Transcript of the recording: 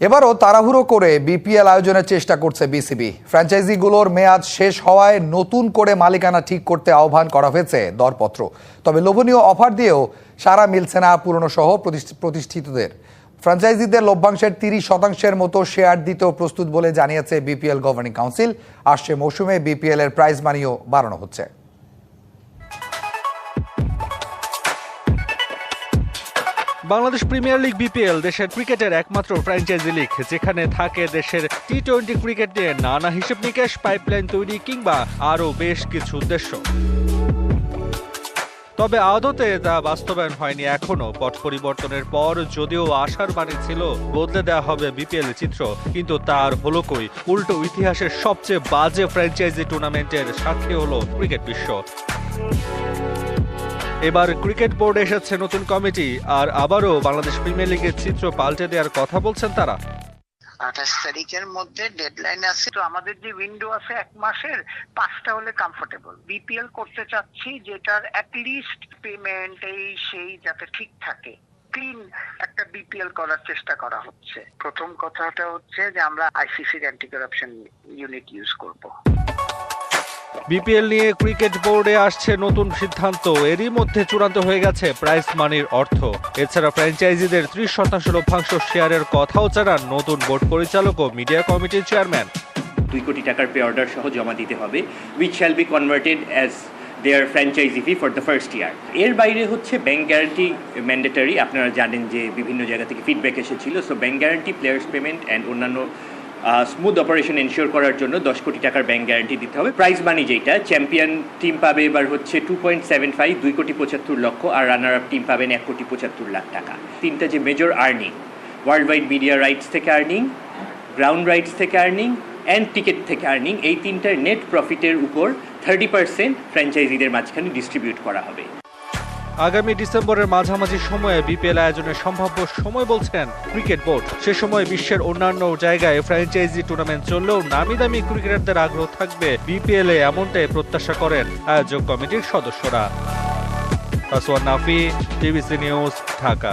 এবারও তাড়াহুড়ো করে বিপিএল আয়োজনের চেষ্টা করছে বিসিবি। ফ্র্যাঞ্চাইজিগুলোর মেয়াদ শেষ হওয়ায় নতুন করে মালিকানা ঠিক করতে আহ্বান করা হয়েছে দরপত্র। তবে লোভনীয় অফার দিয়েও সারা মিলছে না পুরনো সহ প্রতিষ্ঠ- প্রতিষ্ঠিতদের। ফ্র্যাঞ্চাইজিদের লভ্যাংশের তিরিশ শতাংশের মতো শেয়ার দিতেও প্রস্তুত বলে জানিয়েছে বিপিএল গভর্নিং কাউন্সিল। আসছে মৌসুমে বিপিএল এর প্রাইজ মানিও বাড়ানো হচ্ছে। বাংলাদেশ প্রিমিয়ার লিগ বিপিএল দেশের ক্রিকেটের একমাত্র ফ্র্যাঞ্চাইজি লিগ যেখানে থাকে দেশের টি টোয়েন্টি ক্রিকেট নিয়ে নানা হিসেব নিকেশ পাইপলাইন তৈরি কিংবা আরও বেশ কিছু উদ্দেশ্য। তবে আদতে তা বাস্তবায়ন হয়নি এখনও পট পরিবর্তনের পর যদিও আশার বাণী ছিল, বদলে দেওয়া হবে বিপিএল চিত্র, কিন্তু তার হলো কই? উল্টো ইতিহাসের সবচেয়ে বাজে ফ্র্যাঞ্চাইজি টুর্নামেন্টের সাক্ষী হলো ক্রিকেট বিশ্ব। এবার ক্রিকেট বোর্ড এসেছে নতুন কমিটি, আর আবারও বাংলাদেশ প্রিমিয়ার লিগের চিত্র পাল্টে দেওয়ার কথা বলছেন তারা। আঠাশ তারিখের মধ্যে ডেডলাইন আছে, তো আমাদের যে উইন্ডো আছে এক মাসের, পাঁচটা হলে কমফোর্টেবল বিপিএল করতে চাচ্ছি যেটার অ্যাটলিস্ট পেমেন্ট এই সেই যাতে ঠিক থাকে। ক্লিন একটা বিপিএল করার চেষ্টা করা হচ্ছে। প্রথম কথাটা হচ্ছে যে আমরা আইসিসির অ্যান্টি কারাপশন ইউনিট ইউজ করব। বিপিএল নিয়ে ক্রিকেট বোর্ডে আসছে নতুন সিদ্ধান্ত। এরই মধ্যে চূড়ান্ত হয়ে গেছে প্রাইস মানির অর্থ। এছাড়া ফ্র্যাঞ্চাইজিদের ত্রিশ শতাংশ লভ্যাংশ শেয়ারের কথাও জানান নতুন বোর্ড পরিচালক ও মিডিয়া কমিটির চেয়ারম্যান। দুই কোটি টাকার পে অর্ডার সহ জমা দিতে হবে which shall be converted as their franchise fee for the first year এর বাইরে হচ্ছে ব্যাংক গ্যারান্টি ম্যান্ডেটারি আপনারা জানেন যে বিভিন্ন জায়গা থেকে ফিডব্যাক এসেছিল। So bank guarantee players payment and অন্যান্য স্মুথ অপারেশন এনশিওর করার জন্য দশ কোটি টাকার ব্যাংক গ্যারান্টি দিতে হবে। প্রাইজ মানি যেটা চ্যাম্পিয়ন টিম পাবে এবার হচ্ছে টু পয়েন্ট সেভেন ফাইভ দুই কোটি পঁচাত্তর লক্ষ আর রানার আপ টিম পাবেন এক কোটি পঁচাত্তর লাখ টাকা। তিনটা যে major earning world wide media rights থেকে আর্নিং গ্রাউন্ড রাইটস থেকে আর্নিং অ্যান্ড টিকিট থেকে আর্নিং এই তিনটার নেট প্রফিটের উপর থার্টি পার্সেন্ট ফ্র্যাঞ্চাইজিদের মাঝখানে ডিস্ট্রিবিউট করা হবে। আগামী ডিসেম্বরের মাঝামাঝি সময়ে বিপিএল আয়োজনের সম্ভাব্য সময় বলছেন ক্রিকেট বোর্ড। সে সময় বিশ্বের অন্যান্য জায়গায় ফ্র্যাঞ্চাইজি টুর্নামেন্ট চললেও নামি দামি ক্রিকেটারদের আগ্রহ থাকবে বিপিএল এ এমনটাই প্রত্যাশা করেন আয়োজক কমিটির সদস্যরা। Nafi, TVC news, Dhaka.